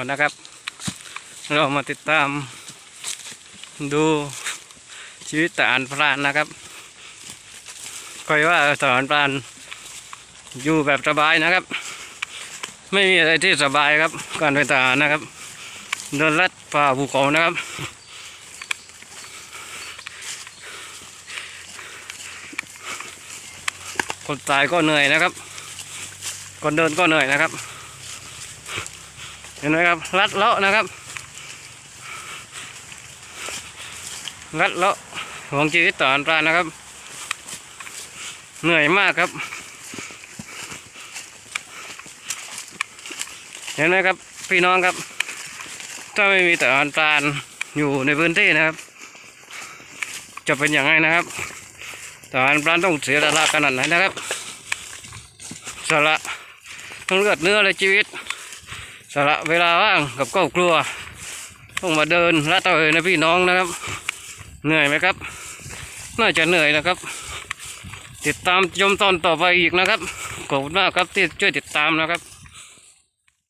ก่อนนะครับ เรามาติดตามดูชีวิตทหารพรานนะครับคอยว่าทหารพรานอยู่แบบสบายนะครับ ไม่มีอะไรที่สบายครับ การเป็นทหารนะครับเดินลัดป่าภูเขานะครับ คนตายก็เหนื่อยนะครับ คนเดินก็เหนื่อยนะครับ เห็นไหมครับลัดเลาะนะครับลัดเลาะของชีวิตต่ออันปลานะครับ เหนื่อยมากครับ เห็นไหมครับพี่น้องครับ ถ้าไม่มีต่อันปลาอยู่ในพื้นที่นะครับ จะเป็นอย่างไรนะครับต่อันปลาต้องเสียสละขนาดไหนนะครับสละทั้งเลือดเนื้อและชีวิต สละเวลาว่างกับครอบครัวต้องมาเดินละตะเวนนะพี่น้องนะครับ เหนื่อยไหมครับ น่าจะเหนื่อยนะครับ ติดตามชมตอนต่อไปอีกนะครับขอบคุณมากครับที่ช่วยติดตามนะครับ